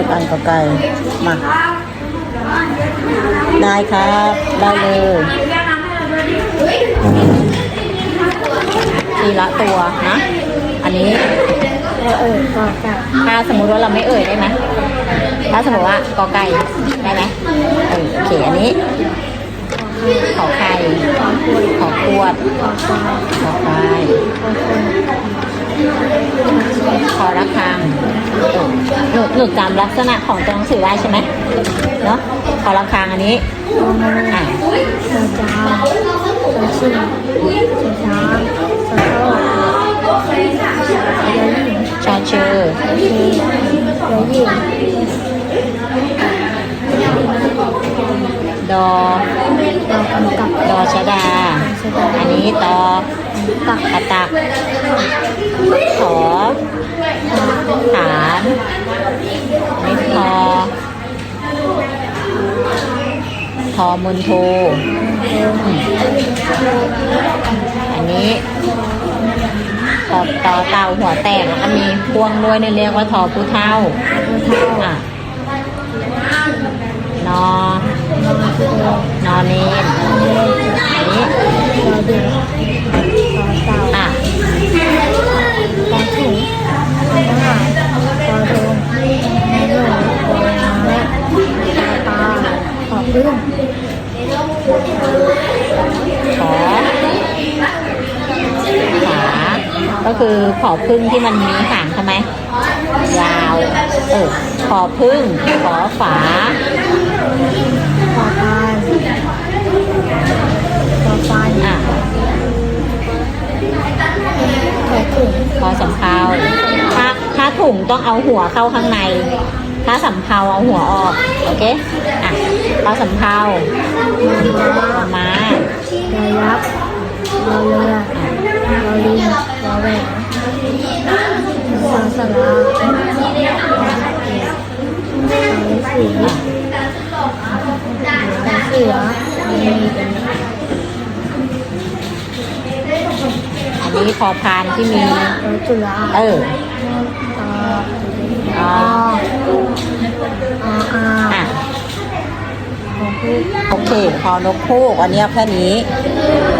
ฝึกอ่านกอไก่มา ได้ครับ ได้เลยทีละตัวนะ อันนี้เออเอ่อก็จะถ้าสมมุติว่าเราไม่เอ่ยได้ไหมถ้าสมมติว่ากอไก่ได้ไหมเออโอเคอันนี้ขอไข่ขอขวดขอควาย ขอระฆังหนูหนูจำลักษณะของตัวหนังสือได้ใช่ไหมเนาะขอระฆังอันนี้อะเสือจามสอชิงเสือจามเสือโต้เสือหญิงชอเชอร์เสือชีเสือหญิงดอดอกกำกับดอชดา อันนี้ตอตักกะตักขอฐานอันนี้ทอทอมุนโท อันนี้ตอตอเต่าหัวแตกแล้วก็มีพวงด้วยเนี่ยเรียกว่าทอผู้เท่าตัวเท่าอะนอนอเนนอันนี้ ตัวเด็กตัวเต่าอะตัวถุงตัวหางตัวโดงตัวหนูตัวแม่ตัวปลาขอบพึ่งขอขาก็คือขอพึ่งที่มันมีหางทำไหมยาว เออขอพึ่งขอฝา ขอพานขอฟัน อะ ขอถุง พอสำเภาถ้า ถุงต้องเอาหัวเข้าข้างใน ถ้าสำเภาเอาหัวออก โอเค อะพอสำเภามาม้ายอยักษ์ยอเรือรอลิงรอแหวนรอสลาสอสีอะสอเสืออันนี้พอพานที่มี เออ ออ๋อออาอะของผู้โอเค พอนกพูกอันเนี้ยแค่นี้ข